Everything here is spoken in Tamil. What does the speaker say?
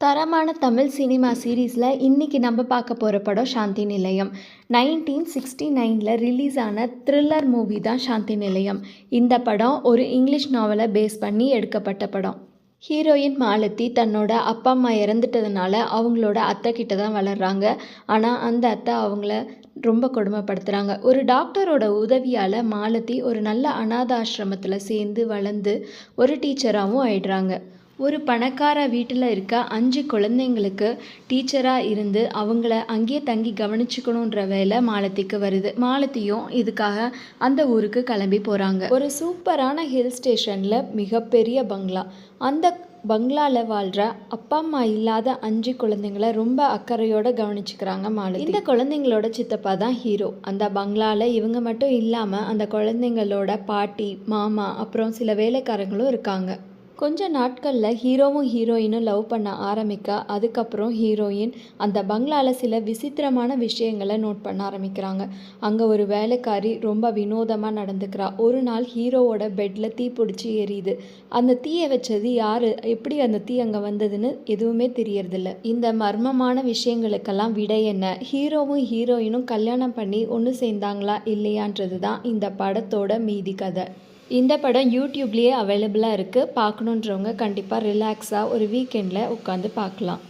தரமான தமிழ் சினிமா சீரீஸில் இன்றைக்கி நம்ம பார்க்க போகிற படம் சாந்தி நிலையம். நைன்டீன் சிக்ஸ்டி நைனில் ரிலீஸ் ஆன த்ரில்லர் மூவி தான் சாந்தி நிலையம். இந்த படம் ஒரு இங்கிலீஷ் நாவலை பேஸ் பண்ணி எடுக்கப்பட்ட படம். ஹீரோயின் மாலத்தி தன்னோட அப்பா அம்மா இறந்துட்டதுனால அவங்களோட அத்தை கிட்ட தான் வளர்கிறாங்க ஆனால் அந்த அத்தை அவங்கள ரொம்ப கொடுமைப்படுத்துகிறாங்க ஒரு டாக்டரோட உதவியால் மாலத்தி ஒரு நல்ல அனாத ஆசிரமத்தில் சேர்ந்து வளர்ந்து ஒரு டீச்சராகவும் ஆயிடுறாங்க. ஒரு பணக்கார வீட்டில் இருக்க அஞ்சு குழந்தைங்களுக்கு டீச்சராக இருந்து அவங்கள அங்கேயே தங்கி கவனிச்சுக்கணுன்ற வேலை மாலத்திக்கு வருது. மாலத்தியும் இதுக்காக அந்த ஊருக்கு கிளம்பி போகிறாங்க ஒரு சூப்பரான ஹில் ஸ்டேஷனில் மிகப்பெரிய பங்களா. அந்த பங்களாவில் வாழ்கிற அப்பா அம்மா இல்லாத அஞ்சு குழந்தைங்கள ரொம்ப அக்கறையோடு கவனிச்சுக்கிறாங்க மாலதி. இந்த குழந்தைங்களோட சித்தப்பா தான் ஹீரோ அந்த பங்களாவில் இவங்க மட்டும் இல்லாமல் அந்த குழந்தைங்களோட பாட்டி மாமா அப்புறம் சில வேலைக்காரங்களும் இருக்காங்க. கொஞ்ச நாட்களில் ஹீரோவும் ஹீரோயினும் லவ் பண்ண ஆரம்பிக்க அதுக்கப்புறம் ஹீரோயின் அந்த பங்களாவில் சில விசித்திரமான விஷயங்களை நோட் பண்ண ஆரம்பிக்கிறாங்க. அங்கே ஒரு வேலைக்காரி ரொம்ப வினோதமாக நடந்துக்கிறா. ஒரு நாள் ஹீரோவோட பெட்டில் தீ பிடிச்சி எரியுது. அந்த தீயை வச்சது யார்? எப்படி அந்த தீ அங்கே வந்ததுன்னு எதுவுமே தெரியறதில்ல. இந்த மர்மமான விஷயங்களுக்கெல்லாம் விடை என்ன? ஹீரோவும் ஹீரோயினும் கல்யாணம் பண்ணி ஒன்று சேர்ந்தாங்களா இல்லையான்றது தான் இந்த படத்தோட மீதி கதை. இந்த படம் யூடியூப்லேயே அவைலபிளாக இருக்குது பார்க்கணுன்றவங்க கண்டிப்பாக ரிலாக்ஸாக ஒரு வீக்கெண்டில் உட்காந்து பார்க்கலாம்.